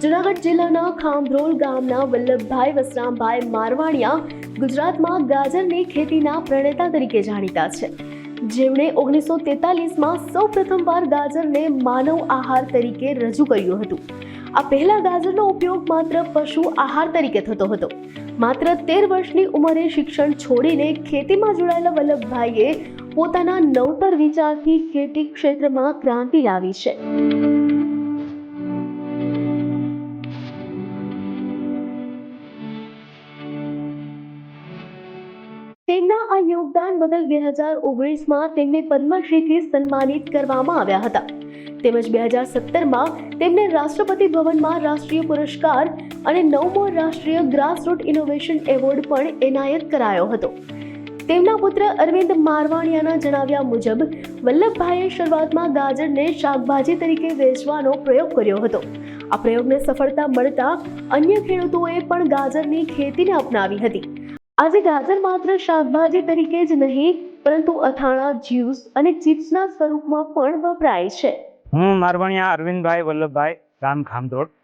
જૂનાગઢ જિલ્લાના ખાંભરોલ ગામના વલ્લભભાઈ વસરામભાઈ મારવાણિયા ગુજરાતમાં ગાજરની ખેતીના પ્રણેતા તરીકે જાણીતા છે. જેમણે ઓગણીસો તેતાલીસમાં સૌ પ્રથમવાર ગાજરને માનવ આહાર તરીકે રજૂ કર્યું હતું. આ પહેલા ગાજરનો ઉપયોગ માત્ર પશુ આહાર તરીકે થતો હતો. માત્ર તેર વર્ષની ઉંમરે શિક્ષણ છોડીને ખેતીમાં જોડાયેલા વલ્લભભાઈએ પોતાના નવતર વિચારથી ખેતી ક્ષેત્રમાં ક્રાંતિ લાવી છે. તેમના આ યોગદાન બદલ બે હજાર ઓગણીસમાં તેમને પદ્મશ્રીથી સન્માનિત કરવામાં આવ્યા હતા. તેમજ બે હજાર સત્તરમાં તેમને રાષ્ટ્રપતિ ભવનમાં રાષ્ટ્રીય પુરસ્કાર અને નવમો રાષ્ટ્રીય ગ્રાસરૂટ ઇનોવેશન એવોર્ડ પણ એનાયત કરાયો હતો. તેમના પુત્ર અરવિંદ મારવાણિયાના જણાવ્યા મુજબ, વલ્લભભાઈએ શરૂઆતમાં ગાજરને શાકભાજી તરીકે વેચવાનો પ્રયોગ કર્યો હતો. આ પ્રયોગને સફળતા મળતા અન્ય ખેડૂતોએ પણ ગાજરની ખેતીને અપનાવી હતી. આજે ગાજર માત્ર શાકભાજી તરીકે જ નહીં, પરંતુ અથાણા, જ્યુસ અને ચિપ્સના સ્વરૂપમાં પણ વપરાય છે. હું મારવાણિયા અરવિંદભાઈ વલ્લભભાઈ રામ ખામદોડ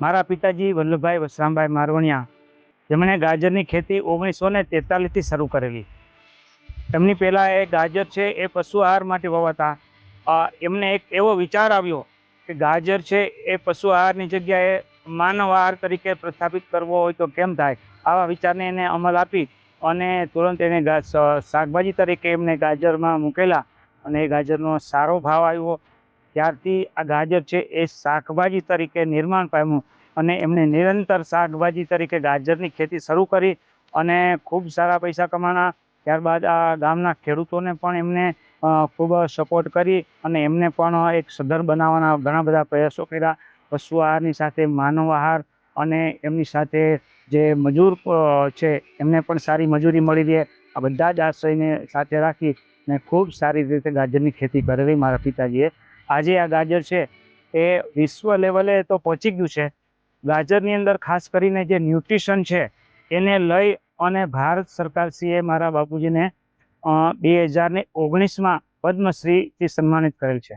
મારા પિતાજી વલ્લભભાઈ વસરામભાઈ મારવાણિયા, જેમણે ગાજરની ખેતી ઓગણીસો ને તેતાલીસથી શરૂ કરેલી. એમની પહેલાં એ ગાજર છે એ પશુ આહાર માટે વવાતા. એમને એક એવો વિચાર આવ્યો કે ગાજર છે એ પશુ આહારની જગ્યાએ માનવ આહાર તરીકે પ્રસ્થાપિત કરવો હોય તો કેમ થાય? આવા વિચારને એને અમલ આપી અને તુરંત એને શાકભાજી તરીકે એમને ગાજરમાં મૂકેલા અને એ ગાજરનો સારો ભાવ આવ્યો. ત્યારથી આ ગાજર છે એ શાકભાજી તરીકે નિર્માણ પામ્યું અને એમણે નિરંતર શાકભાજી તરીકે ગાજરની ખેતી શરૂ કરી અને ખૂબ સારા પૈસા કમાણા. ત્યારબાદ આ ગામના ખેડૂતોને પણ એમને ખૂબ સપોર્ટ કરી અને એમને પણ એક સધર બનાવવાના ઘણા બધા પ્રયાસો કર્યા. પશુ આહારની સાથે માનવ આહાર અને એમની સાથે જે મજૂર છે, એમને પણ સારી મજૂરી મળી રહે. આ બધા જ આશ્રયને સાથે રાખી ને ખૂબ સારી રીતે ગાજરની ખેતી કરેલી મારા પિતાજીએ. આજે આ ગાજર છે એ વિશ્વ લેવલે તો પહોંચી ગયું છે. ગાજરની અંદર ખાસ કરીને જે ન્યુટ્રિશન છે એને લઈ અને ભારત સરકારશ્રીએ મારા બાપુજીને બે હજારને ઓગણીસમાં પદ્મશ્રીથી સન્માનિત કરેલ છે.